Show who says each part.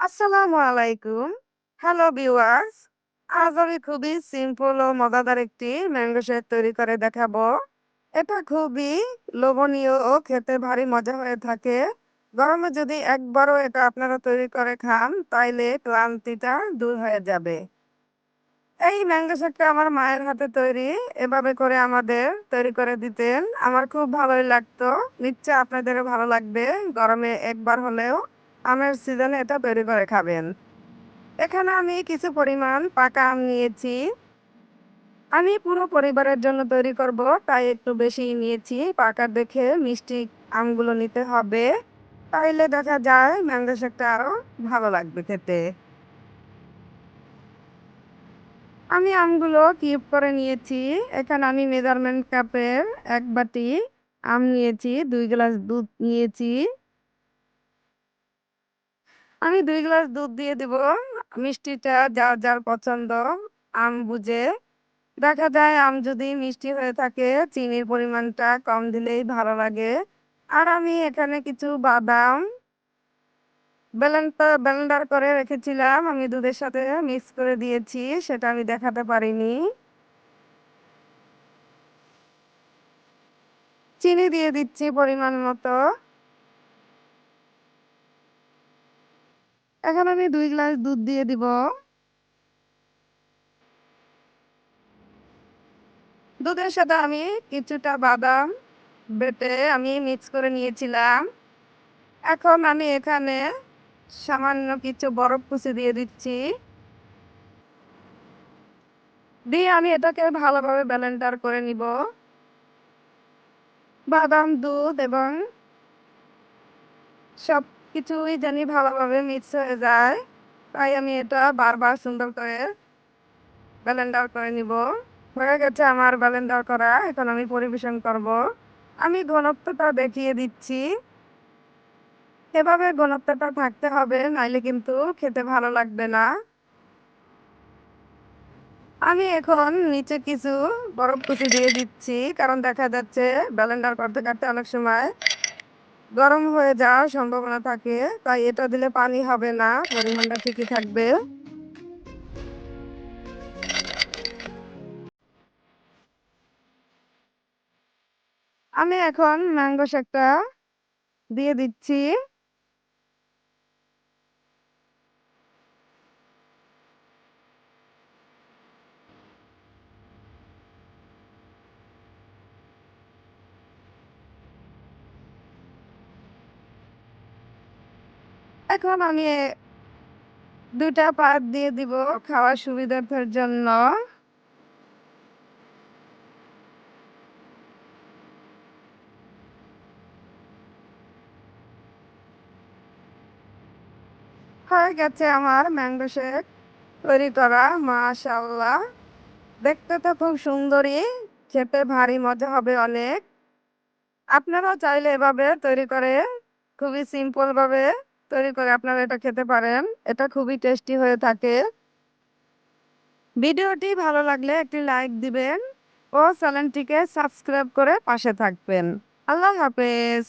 Speaker 1: আসসালামু আলাইকুম। Hello viewers. আজ আমি খুবই সিম্পল ও মজাদার একটি ম্যাঙ্গো শেক তৈরি করে দেখাবো। এটা খুবই লোভনীয় ও খেতে ভারী মজা হয়ে থাকে। গরমে যদি একবারও এটা আপনারা তৈরি করে খান, তাইলে ক্লান্তিটা দূর হয়ে যাবে। এই ম্যাঙ্গো শেকটা আমার মায়ের হাতে তৈরি। এভাবে করে আমাদের তৈরি করে দিতেন। আমার খুব ভালোই লাগতো। নিশ্চয় আপনাদেরও ভালো লাগবে। গরমে একবার হলেও আমের সিজনে এটা তৈরি করে খাবেন। এখানে আমি কিছু পরিমাণ পাকা আম নিয়েছি। আমি পুরো পরিবারের জন্য তৈরি করব তাই একটু বেশি নিয়েছি। পাকা দেখে মিষ্টি আমগুলো নিতে হবে। তাইলে দেখা যায় ম্যাঙ্গো শেকটা আরও ভালো লাগবে খেতে। আমি আমগুলো কিউব করে নিয়েছি। এখানে আমি মেজারমেন্ট কাপের এক বাটি আম নিয়েছি, দুই গ্লাস দুধ নিয়েছি। আমি দুই গ্লাস দুধ দিয়ে দিব। মিষ্টিটা যার, যার পছন্দ আম বুঝে। দেখা যায় আম যদি মিষ্টি হয়ে থাকে চিনির পরিমাণটা কম দিলেই ভালো লাগে। আর আমি এখানে কিছু বাদাম ব্লেন্ডটা ব্লেন্ডার করে রেখেছিলাম। আমি দুধের সাথে মিক্স করে দিয়েছি। সেটা আমি দেখাতে পারিনি। চিনি দিয়ে দিচ্ছি পরিমাণ মতো। এখন আমি দুই গ্লাস দুধ দিয়ে দিব। দুধের সাথে আমি কিছুটা বাদাম বেটে আমি মিক্স করে নিয়েছিলাম। এখন আমি এখানে সামান্য কিছু বরফ কুচি দিয়ে দিচ্ছি। দিয়ে আমি এটাকে ভালোভাবে ব্লেন্ডার করে নিব। বাদাম, দুধ এবং সবকিছুই জানি ভালোভাবে মিক্স হয়ে যায়। তাই আমি এটা বারবার সুন্দর করে ব্লেন্ডার করে নিব। হয়ে গেছে আমার ব্লেন্ডার করা। এখন আমি পরিবেশন করব। আমি ঘনত্বটা দেখিয়ে দিচ্ছি। এভাবে ঘনত্বটা থাকতে হবে নাইলে কিন্তু খেতে ভালো লাগবে না। আমি এখন নিচে কিছু বরফ কুচি দিয়ে দিচ্ছি। কারণ দেখা যাচ্ছে ব্যালেন্ডার করতে, করতে অনেক সময় গরম হয়ে যাওয়ার সম্ভাবনা থাকে। তাই এটা দিলে পানি হবে না, পরিমাণটা ঠিকই থাকবে। আমি এখন ম্যাঙ্গো শেকটা দিয়ে দিচ্ছি। এখন আমি ২ টা পাত দিয়ে দিব খাওয়ার সুবিধার্থের জন্য। হয়ে গেছে আমার ম্যাঙ্গো শেক তৈরি করা। মাশাআল্লাহ! দেখতে তো খুব সুন্দরই, খেতে ভারী মজা হবে অনেক। আপনারাও চাইলে এভাবে তৈরি করে খুবই সিম্পল ভাবে তৈরি করে আপনারা এটা খেতে পারেন। এটা খুবই টেস্টি হয়ে থাকে। ভিডিওটি ভালো লাগলে একটি লাইক দিবেন ও চ্যানেলটিকে সাবস্ক্রাইব করে পাশে থাকবেন। আল্লাহ হাফেজ।